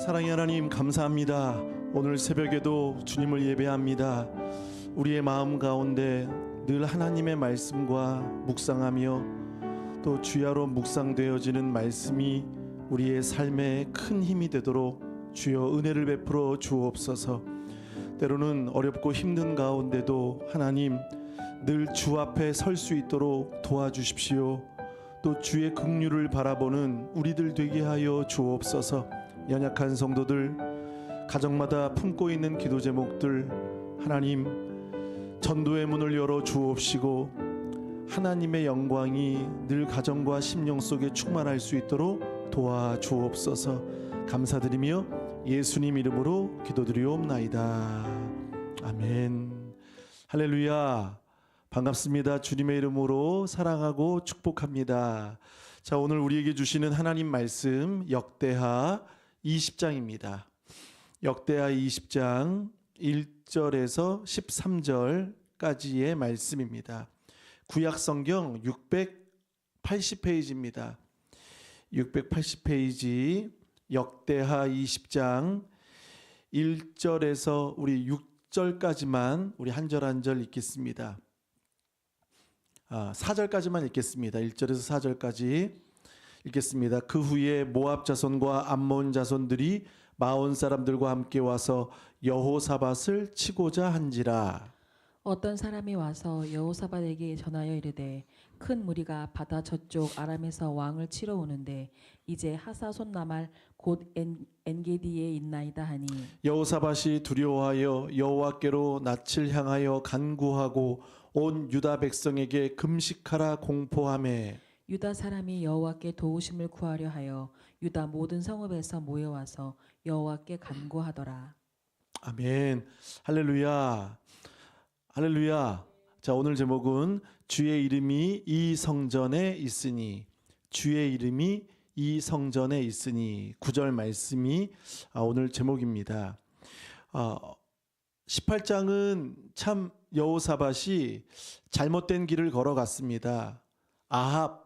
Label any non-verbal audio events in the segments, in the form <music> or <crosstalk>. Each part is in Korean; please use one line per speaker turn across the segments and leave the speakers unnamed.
사랑의 하나님 감사합니다. 오늘 새벽에도 주님을 예배합니다. 우리의 마음 가운데 늘 하나님의 말씀과 묵상하며 또 주야로 묵상되어지는 말씀이 우리의 삶에 큰 힘이 되도록 주여 은혜를 베풀어 주옵소서. 때로는 어렵고 힘든 가운데도 하나님 늘 주 앞에 설 수 있도록 도와주십시오. 또 주의 긍휼을 바라보는 우리들 되게 하여 주옵소서. 연약한 성도들 가정마다 품고 있는 기도 제목들 하나님 전도의 문을 열어 주옵시고 하나님의 영광이 늘 가정과 심령 속에 충만할 수 있도록 도와 주옵소서. 감사드리며 예수님 이름으로 기도드리옵나이다. 아멘. 할렐루야. 반갑습니다. 주님의 이름으로 사랑하고 축복합니다. 자, 오늘 우리에게 주시는 하나님 말씀 역대하 20장입니다. 역대하 20장 1절에서 13절까지의 말씀입니다. 구약 성경 680페이지입니다. 680페이지 역대하 20장 1절에서 우리 6절까지만 우리 한 절 한 절 읽겠습니다. 아, 4절까지만 읽겠습니다. 1절에서 4절까지 읽겠습니다. 그 후에 모압 자손과 암몬 자손들이 마온 사람들과 함께 와서 여호사밧을 치고자 한지라.
어떤 사람이 와서 여호사밧에게 전하여 이르되 큰 무리가 바다 저쪽 아람에서 왕을 치러 오는데 이제 하사손 나말 곧 엔, 엔게디에 있나이다 하니
여호사밧이 두려워하여 여호와께로 낯을 향하여 간구하고 온 유다 백성에게 금식하라 공포하매
유다 사람이 여호와께 도우심을 구하려 하여 유다 모든 성읍에서 모여와서 여호와께 간구하더라
아멘. 할렐루야. 할렐루야. 자, 오늘 제목은 주의 이름이 이 성전에 있으니 주의 이름이 이 성전에 있으니 구절 말씀이 아, 오늘 제목입니다. 아, 18장은 참 여호사밧이 잘못된 길을 걸어갔습니다. 아합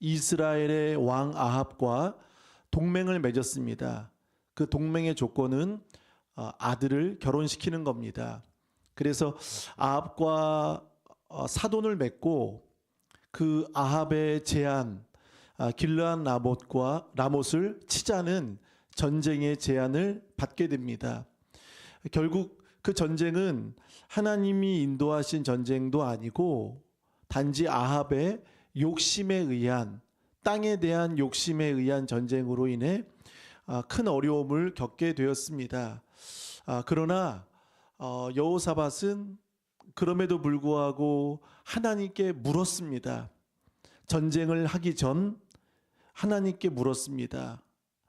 이스라엘의 왕 아합과 동맹을 맺었습니다. 그 동맹의 조건은 어, 아들을 결혼시키는 겁니다. 그래서 아합과 어, 사돈을 맺고 그 아합의 제안 아, 길르한 라못과 라못을 치자는 전쟁의 제안을 받게 됩니다. 결국 그 전쟁은 하나님이 인도하신 전쟁도 아니고 단지 아합의 욕심에 의한 땅에 대한 욕심에 의한 전쟁으로 인해 아, 큰 어려움을 겪게 되었습니다. 아, 그러나 어, 여호사밧은 그럼에도 불구하고 하나님께 물었습니다. 전쟁을 하기 전 하나님께 물었습니다.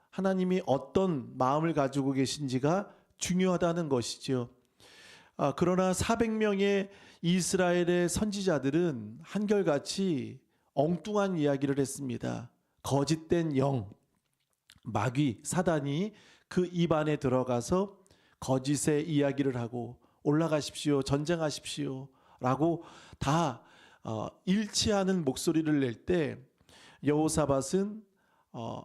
하나님이 어떤 마음을 가지고 계신지가 중요하다는 것이죠. 아, 그러나 400명의 이스라엘의 선지자들은 한결같이 엉뚱한 이야기를 했습니다. 거짓된 영, 마귀, 사단이 그 입안에 들어가서 거짓의 이야기를 하고 올라가십시오, 전쟁하십시오, 라고 다 어, 일치하는 목소리를 낼 때 여호사밧은 어,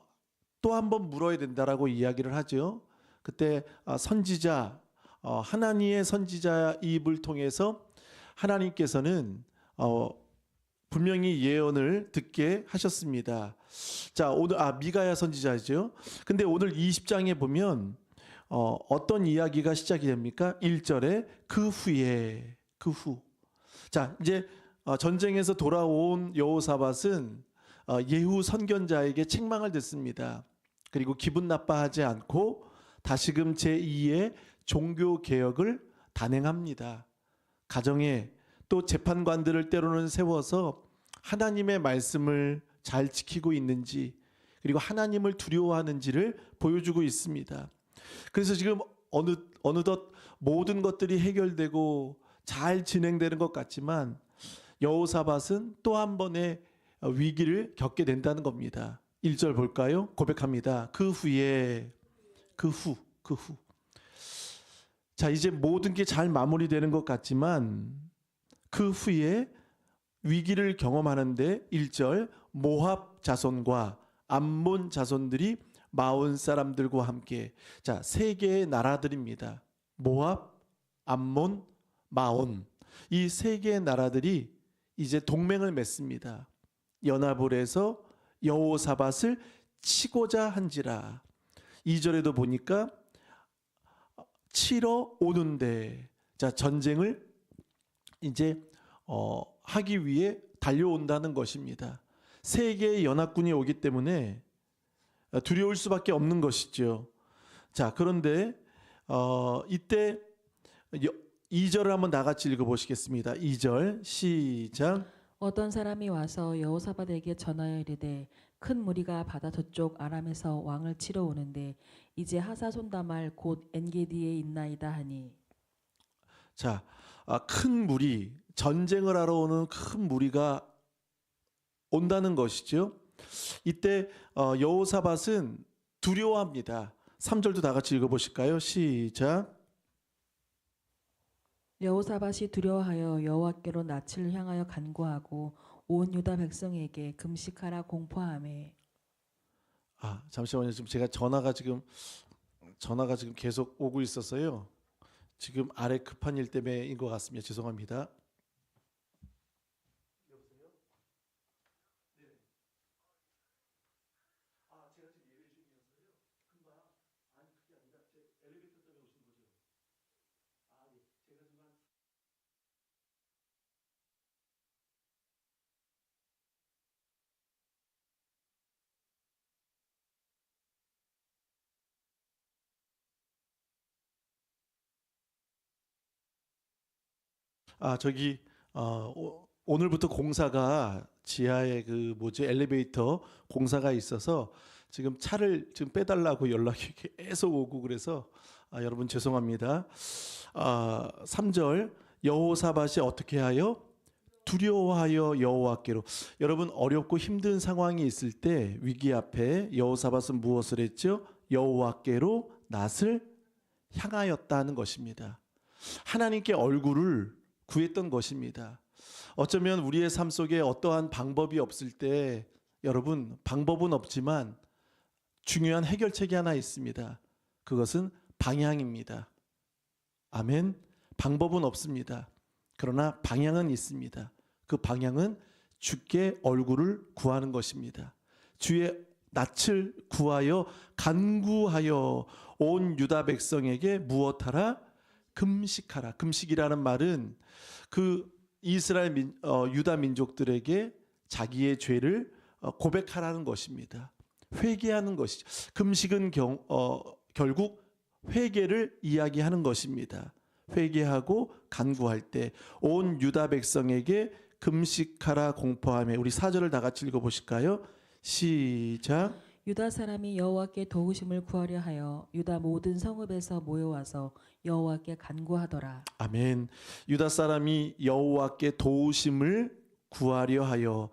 또한 번 물어야 된다라고 이야기를 하죠. 그때 어, 선지자 어, 하나님의 선지자 입을 통해서 하나님께서는 어, 분명히 예언을 듣게 하셨습니다. 자, 오늘 아 미가야 선지자죠. 근데 오늘 20장에 보면 어, 어떤 이야기가 시작이 됩니까? 1절에 그 후에 그 후. 자, 이제 어, 전쟁에서 돌아온 여호사밧은 어, 예후 선견자에게 책망을 듣습니다. 그리고 기분 나빠하지 않고 다시금 제2의 종교 개혁을 단행합니다. 가정에 또 재판관들을 때로는 세워서 하나님의 말씀을 잘 지키고 있는지 그리고 하나님을 두려워하는지를 보여주고 있습니다. 그래서 지금 어느 어느덧 모든 것들이 해결되고 잘 진행되는 것 같지만 여호사밧은 또 한 번의 위기를 겪게 된다는 겁니다. 1절 볼까요? 고백합니다. 그 후에 그 후, 그 후. 자, 이제 모든 게 잘 마무리되는 것 같지만 그 후에 위기를 경험하는데 1절 모압 자손과 암몬 자손들이 마온 사람들과 함께 자, 세 개의 나라들입니다. 모압, 암몬, 마온. 이 세 개의 나라들이 이제 동맹을 맺습니다. 연합을 해서 여호사밧을 치고자 한지라. 2절에도 보니까 치러 오는데 자, 전쟁을 이제 어, 하기 위해 달려온다는 것입니다. 세 개의 연합군이 오기 때문에 두려울 수밖에 없는 것이죠. 자, 그런데 어, 이때 2절을 한번 다 같이 읽어 보시겠습니다. 2절 시작.
어떤 사람이 와서 여호사밧에게 전하여 이르되 큰 무리가 바다 저쪽 아람에서 왕을 치러 오는데 이제 하사손다말 곧 엔게디에 있나이다 하니
자, 아, 큰 무리 전쟁을 하러 오는 큰 무리가 온다는 것이죠. 이때 어, 여호사밧은 두려워합니다. 3절도 다 같이 읽어 보실까요? 시작.
여호사밧이 두려워하여 여호와께로 낯을 향하여 간구하고 온 유다 백성에게 금식하라 공포하매
아, 잠시만요. 지금 제가 전화가 지금 전화가 지금 계속 오고 있었어요. 지금 아래 급한 일 때문에인 것 같습니다. 죄송합니다. 아 저기 어, 오- 오늘부터 공사가 지하에 그 뭐지 엘리베이터 공사가 있어서 지금 차를 지금 빼달라고 연락이 <laughs> 계속 오고 그래서 아, 여러분 죄송합니다. 아, 3절 여호사밧이 어떻게 하여 두려워하여 여호와께로 여러분 어렵고 힘든 상황이 있을 때 위기 앞에 여호사밧은 무엇을 했죠? 여호와께로 낯을 향하였다는 것입니다. 하나님께 얼굴을 구했던 것입니다. 어쩌면 우리의 삶 속에 어떠한 방법이 없을 때 여러분 방법은 없지만 중요한 해결책이 하나 있습니다. 그것은 방향입니다. 아멘. 방법은 없습니다. 그러나 방향은 있습니다. 그 방향은 주께 얼굴을 구하는 것입니다. 주의 낯을 구하여 간구하여 온 유다 백성에게 무엇하라 금식하라. 금식이라는 말은 그 이스라엘 민, 어, 유다 민족들에게 자기의 죄를 어, 고백하라는 것입니다. 회개하는 것이죠. 금식은 경, 어, 결국 회개를 이야기하는 것입니다. 회개하고 간구할 때 온 유다 백성에게 금식하라 공포하며 우리 사절을 다 같이 읽어 보실까요? 시작.
유다 사람이 여호와께 도우심을 구하려 하여 유다 모든 성읍에서 모여와서 여호와께 간구하더라
아멘. 유다 사람이 여호와께 도우심을 구하려 하여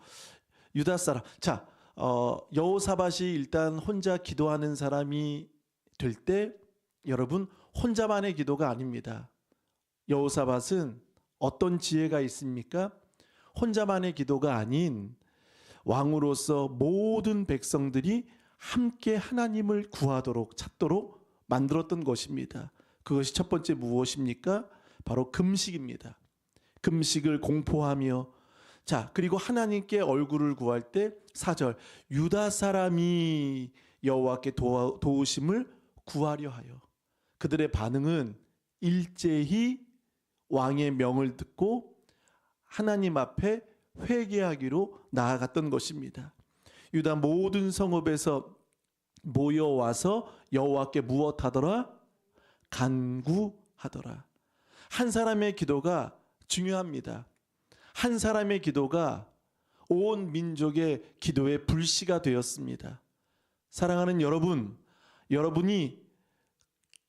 유다 사람. 자, 어, 여호사밧이 일단 혼자 기도하는 사람이 될 때 여러분 혼자만의 기도가 아닙니다. 여호사밧은 어떤 지혜가 있습니까? 혼자만의 기도가 아닌 왕으로서 모든 백성들이 함께 하나님을 구하도록 찾도록 만들었던 것입니다. 그것이 첫 번째 무엇입니까? 바로 금식입니다. 금식을 공포하며 자, 그리고 하나님께 얼굴을 구할 때 4절 유다 사람이 여호와께 도와, 도우심을 구하려 하여 그들의 반응은 일제히 왕의 명을 듣고 하나님 앞에 회개하기로 나아갔던 것입니다. 유다 모든 성읍에서 모여와서 여호와께 무엇하더라? 간구하더라. 한 사람의 기도가 중요합니다. 한 사람의 기도가 온 민족의 기도의 불씨가 되었습니다. 사랑하는 여러분, 여러분이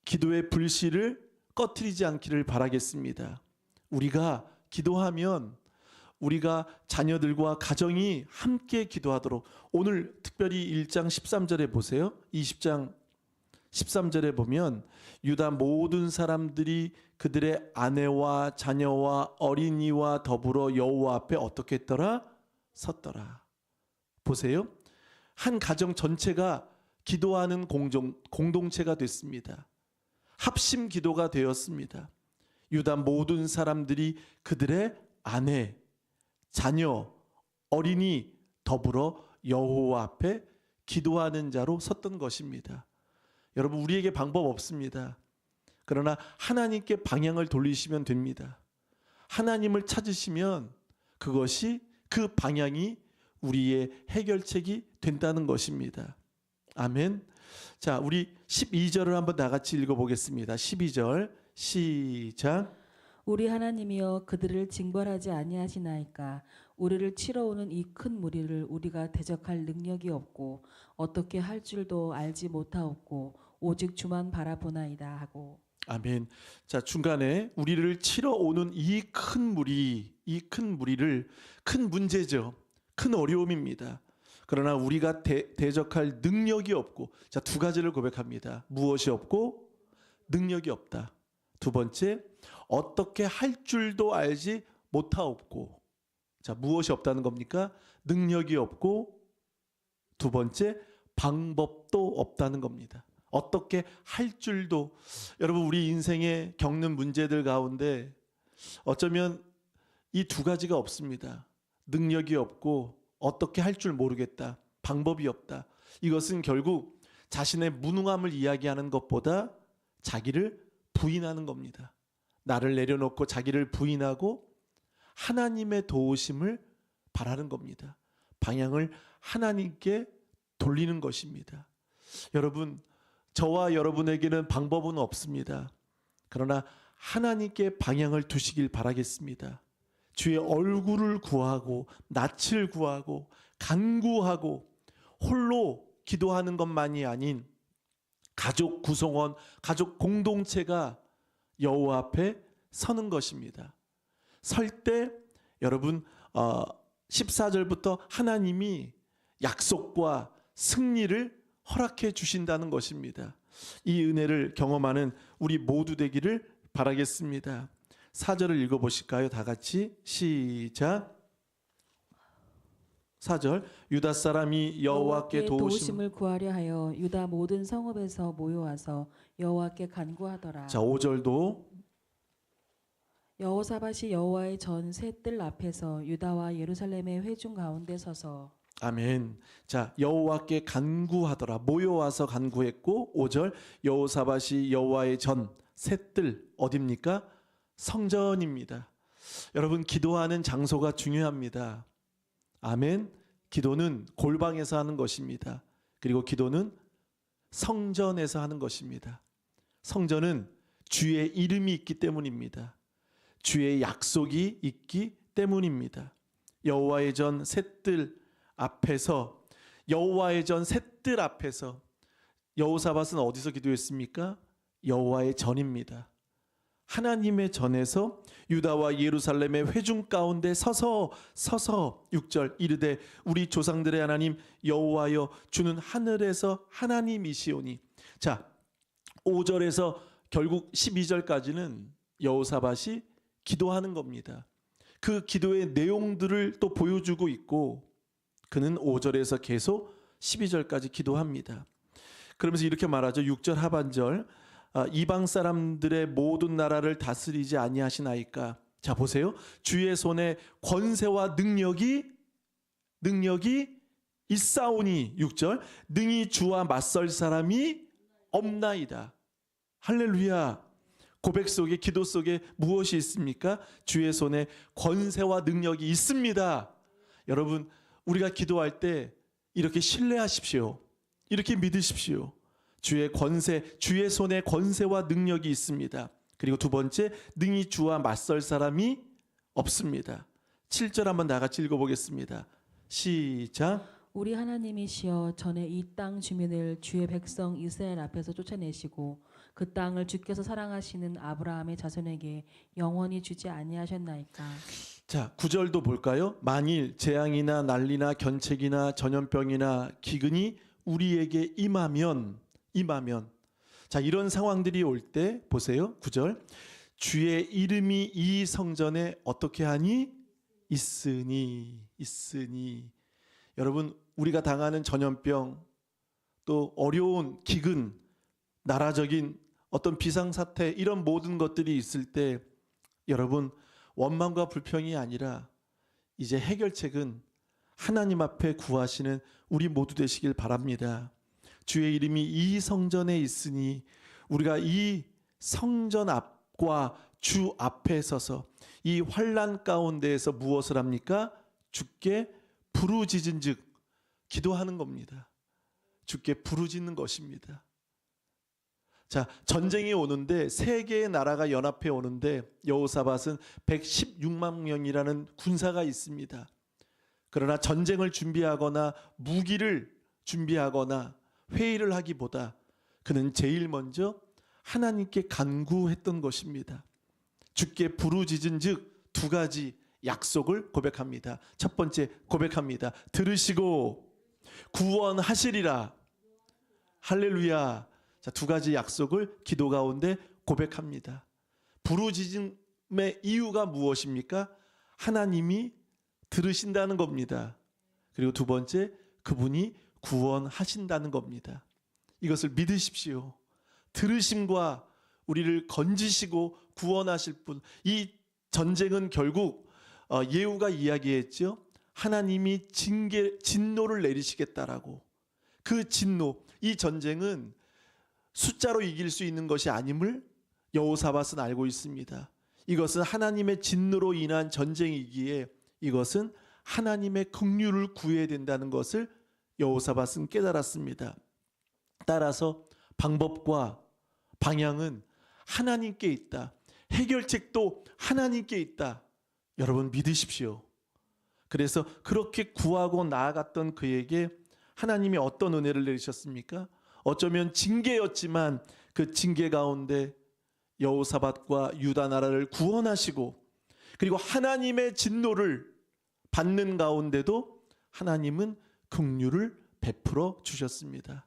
기도의 불씨를 꺼트리지 않기를 바라겠습니다. 우리가 기도하면 우리가 자녀들과 가정이 함께 기도하도록 오늘 특별히 1장 13절에 보세요. 20장 13절에 보면 유다 모든 사람들이 그들의 아내와 자녀와 어린이와 더불어 여호와 앞에 어떻게 했더라? 섰더라. 보세요. 한 가정 전체가 기도하는 공동, 공동체가 됐습니다. 합심 기도가 되었습니다. 유다 모든 사람들이 그들의 아내, 자녀, 어린이 더불어 여호와 앞에 기도하는 자로 섰던 것입니다. 여러분 우리에게 방법 없습니다. 그러나 하나님께 방향을 돌리시면 됩니다. 하나님을 찾으시면 그것이 그 방향이 우리의 해결책이 된다는 것입니다. 아멘. 자, 우리 12절을 한번 다 같이 읽어 보겠습니다. 12절 시작.
우리 하나님이여 그들을 징벌하지 아니하시나이까 우리를 치러 오는 이 큰 무리를 우리가 대적할 능력이 없고 어떻게 할 줄도 알지 못하옵고 오직 주만 바라보나이다 하고
아멘. 자, 중간에 우리를 치러 오는 이 큰 무리, 이 큰 무리를 큰 문제죠. 큰 어려움입니다. 그러나 우리가 대, 대적할 능력이 없고 자, 두 가지를 고백합니다. 무엇이 없고 능력이 없다. 두 번째, 어떻게 할 줄도 알지 못하옵고. 자, 무엇이 없다는 겁니까? 능력이 없고 두 번째, 방법도 없다는 겁니다. 어떻게 할 줄도 여러분 우리 인생에 겪는 문제들 가운데 어쩌면 이 두 가지가 없습니다. 능력이 없고 어떻게 할 줄 모르겠다. 방법이 없다. 이것은 결국 자신의 무능함을 이야기하는 것보다 자기를 부인하는 겁니다. 나를 내려놓고 자기를 부인하고 하나님의 도우심을 바라는 겁니다. 방향을 하나님께 돌리는 것입니다. 여러분, 저와 여러분에게는 방법은 없습니다. 그러나 하나님께 방향을 두시길 바라겠습니다. 주의 얼굴을 구하고 낯을 구하고 간구하고 홀로 기도하는 것만이 아닌 가족 구성원, 가족 공동체가 여호와 앞에 서는 것입니다. 설 때 여러분 어, 14절부터 하나님이 약속과 승리를 허락해 주신다는 것입니다. 이 은혜를 경험하는 우리 모두 되기를 바라겠습니다. 4절을 읽어 보실까요? 다 같이 시작. 4절 유다 사람이 여호와께 도우심
도우심을 구하려 하여 유다 모든 성읍에서 모여와서 여호와께 간구하더라.
자, 5절도
여호사밧이 여호와의 전새뜰 앞에서 유다와 예루살렘의 회중 가운데 서서
아멘. 자, 여호와께 간구하더라. 모여와서 간구했고 5절 여호사밧이 여호와의 전 셋들 어딥니까? 성전입니다. 여러분 기도하는 장소가 중요합니다. 아멘. 기도는 골방에서 하는 것입니다. 그리고 기도는 성전에서 하는 것입니다. 성전은 주의 이름이 있기 때문입니다. 주의 약속이 있기 때문입니다. 여호와의 전 셋들 앞에서 여호와의 전 셋들 앞에서 여호사밧은 어디서 기도했습니까? 여호와의 전입니다. 하나님의 전에서 유다와 예루살렘의 회중 가운데 서서 서서 6절 이르되 우리 조상들의 하나님 여호와여 주는 하늘에서 하나님이시오니 자 5절에서 결국 12절까지는 여호사밧이 기도하는 겁니다. 그 기도의 내용들을 또 보여주고 있고 그는 5절에서 계속 12절까지 기도합니다. 그러면서 이렇게 말하죠. 6절 하반절 아, 이방 사람들의 모든 나라를 다스리지 아니하시나이까. 자 보세요. 주의 손에 권세와 능력이 능력이 있사오니 6절 능히 주와 맞설 사람이 없나이다. 할렐루야. 고백 속에 기도 속에 무엇이 있습니까? 주의 손에 권세와 능력이 있습니다. 여러분 우리가 기도할 때 이렇게 신뢰하십시오. 이렇게 믿으십시오. 주의 권세, 주의 손에 권세와 능력이 있습니다. 그리고 두 번째, 능히 주와 맞설 사람이 없습니다. 7절 한번 다 같이 읽어보겠습니다. 시작.
우리 하나님이시여 전에 이 땅 주민을 주의 백성 이스라엘 앞에서 쫓아내시고 그 땅을 주께서 사랑하시는 아브라함의 자손에게 영원히 주지 아니하셨나이까.
자, 구절도 볼까요? 만일 재앙이나 난리나 견책이나 전염병이나 기근이 우리에게 임하면 임하면 자, 이런 상황들이 올 때 보세요. 구절 주의 이름이 이 성전에 어떻게 하니 있으니 있으니 여러분 우리가 당하는 전염병 또 어려운 기근, 나라적인 어떤 비상 사태 이런 모든 것들이 있을 때 여러분 원망과 불평이 아니라 이제 해결책은 하나님 앞에 구하시는 우리 모두 되시길 바랍니다. 주의 이름이 이 성전에 있으니 우리가 이 성전 앞과 주 앞에 서서 이 환란 가운데에서 무엇을 합니까? 주께 부르짖은즉 기도하는 겁니다. 주께 부르짖는 것입니다. 자, 전쟁이 오는데 세 개의 나라가 연합해 오는데 여호사밧은 116만 명이라는 군사가 있습니다. 그러나 전쟁을 준비하거나 무기를 준비하거나 회의를 하기보다 그는 제일 먼저 하나님께 간구했던 것입니다. 주께 부르짖은 즉 두 가지 약속을 고백합니다. 첫 번째 고백합니다. 들으시고 구원하시리라. 할렐루야. 자, 두 가지 약속을 기도 가운데 고백합니다. 부르짖음의 이유가 무엇입니까? 하나님이 들으신다는 겁니다. 그리고 두 번째, 그분이 구원하신다는 겁니다. 이것을 믿으십시오. 들으심과 우리를 건지시고 구원하실 분. 이 전쟁은 결국 어, 예후가 이야기했죠. 하나님이 징계 진노를 내리시겠다라고. 그 진노, 이 전쟁은 숫자로 이길 수 있는 것이 아님을 여호사밧은 알고 있습니다. 이것은 하나님의 진노로 인한 전쟁이기에 이것은 하나님의 긍휼을 구해야 된다는 것을 여호사밧은 깨달았습니다. 따라서 방법과 방향은 하나님께 있다. 해결책도 하나님께 있다. 여러분 믿으십시오. 그래서 그렇게 구하고 나아갔던 그에게 하나님이 어떤 은혜를 내리셨습니까? 어쩌면 징계였지만 그 징계 가운데 여호사밧과 유다 나라를 구원하시고 그리고 하나님의 진노를 받는 가운데도 하나님은 긍휼을 베풀어 주셨습니다.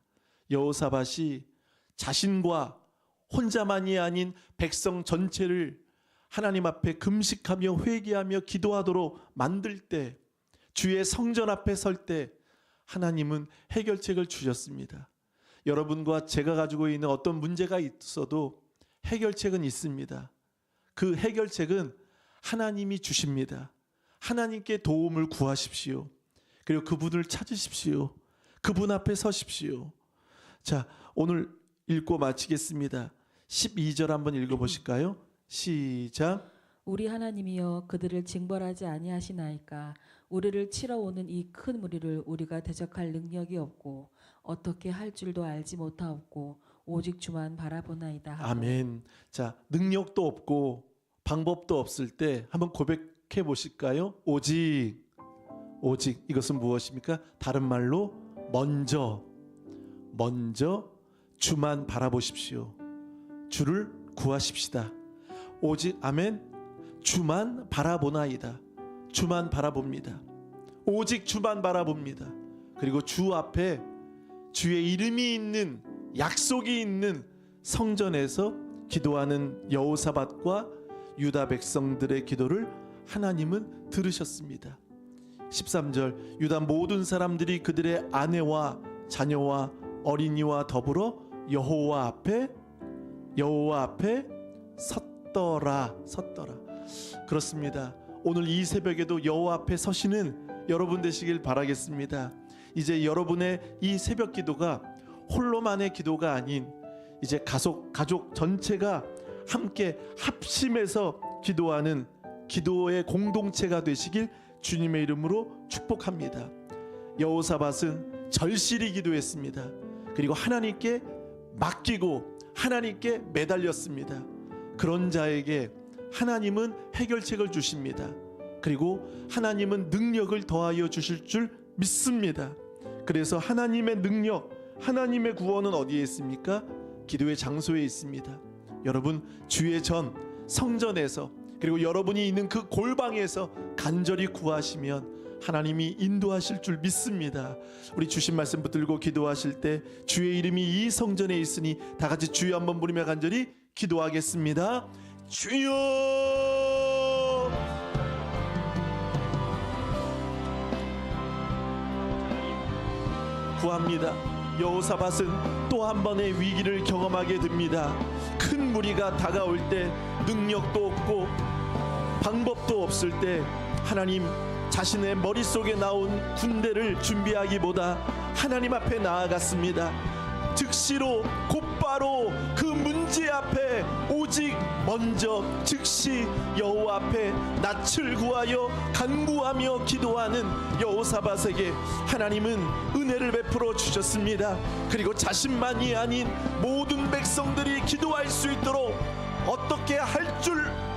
여호사밧이 자신과 혼자만이 아닌 백성 전체를 하나님 앞에 금식하며 회개하며 기도하도록 만들 때 주의 성전 앞에 설 때 하나님은 해결책을 주셨습니다. 여러분과 제가 가지고 있는 어떤 문제가 있어도 해결책은 있습니다. 그 해결책은 하나님이 주십니다. 하나님께 도움을 구하십시오. 그리고 그분을 찾으십시오. 그분 앞에 서십시오. 자, 오늘 읽고 마치겠습니다. 12절 한번 읽어 보실까요? 시작.
우리 하나님이여 그들을 징벌하지 아니하시나이까 우리를 치러 오는 이 큰 무리를 우리가 대적할 능력이 없고 어떻게 할 줄도 알지 못하옵고 오직 주만 바라보나이다 하고
아멘. 자, 능력도 없고 방법도 없을 때 한번 고백해 보실까요? 오직 오직 이것은 무엇입니까? 다른 말로 먼저 먼저 주만 바라보십시오. 주를 구하십시다. 오직 아멘. 주만 바라보나이다. 주만 바라봅니다. 오직 주만 바라봅니다. 그리고 주 앞에 주의 이름이 있는 약속이 있는 성전에서 기도하는 여호사밧과 유다 백성들의 기도를 하나님은 들으셨습니다. 13절 유다 모든 사람들이 그들의 아내와 자녀와 어린이와 더불어 여호와 앞에 여호와 앞에 섰더라 섰더라 그렇습니다. 오늘 이 새벽에도 여호와 앞에 서시는 여러분 되시길 바라겠습니다. 이제 여러분의 이 새벽 기도가 홀로만의 기도가 아닌 이제 가족 가족 전체가 함께 합심해서 기도하는 기도의 공동체가 되시길 주님의 이름으로 축복합니다. 여호사밧은 절실히 기도했습니다. 그리고 하나님께 맡기고 하나님께 매달렸습니다. 그런 자에게 하나님은 해결책을 주십니다. 그리고 하나님은 능력을 더하여 주실 줄 믿습니다. 그래서 하나님의 능력, 하나님의 구원은 어디에 있습니까? 기도의 장소에 있습니다. 여러분 주의 전 성전에서 그리고 여러분이 있는 그 골방에서 간절히 구하시면 하나님이 인도하실 줄 믿습니다. 우리 주신 말씀 붙들고 기도하실 때 주의 이름이 이 성전에 있으니 다 같이 주여 한번 부르며 간절히 기도하겠습니다. 주여 구합니다. 여호사밧은 또 한 번의 위기를 경험하게 됩니다. 큰 무리가 다가올 때 능력도 없고 방법도 없을 때 하나님 자신의 머릿속에 나온 군대를 준비하기보다 하나님 앞에 나아갔습니다. 즉시로 곧바로 그 문제 앞에 오직 먼저 즉시 여호와 앞에 낯을 구하여 간구하며 기도하는 여호사밧에게 하나님은 은혜를 베풀어 주셨습니다. 그리고 자신만이 아닌 모든 백성들이 기도할 수 있도록 어떻게 할 줄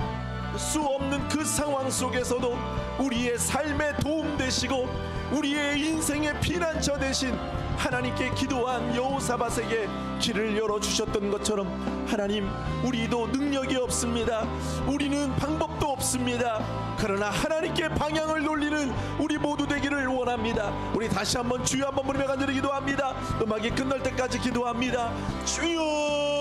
수 없는 그 상황 속에서도 우리의 삶에 도움 되시고 우리의 인생의 피난처 되신 하나님께 기도한 여호사밧에게 길을 열어 주셨던 것처럼 하나님 우리도 능력이 없습니다. 우리는 방법도 없습니다. 그러나 하나님께 방향을 돌리는 우리 모두 되기를 원합니다. 우리 다시 한번 주여 한번 부르며 간절히 기도합니다. 음악이 끝날 때까지 기도합니다. 주여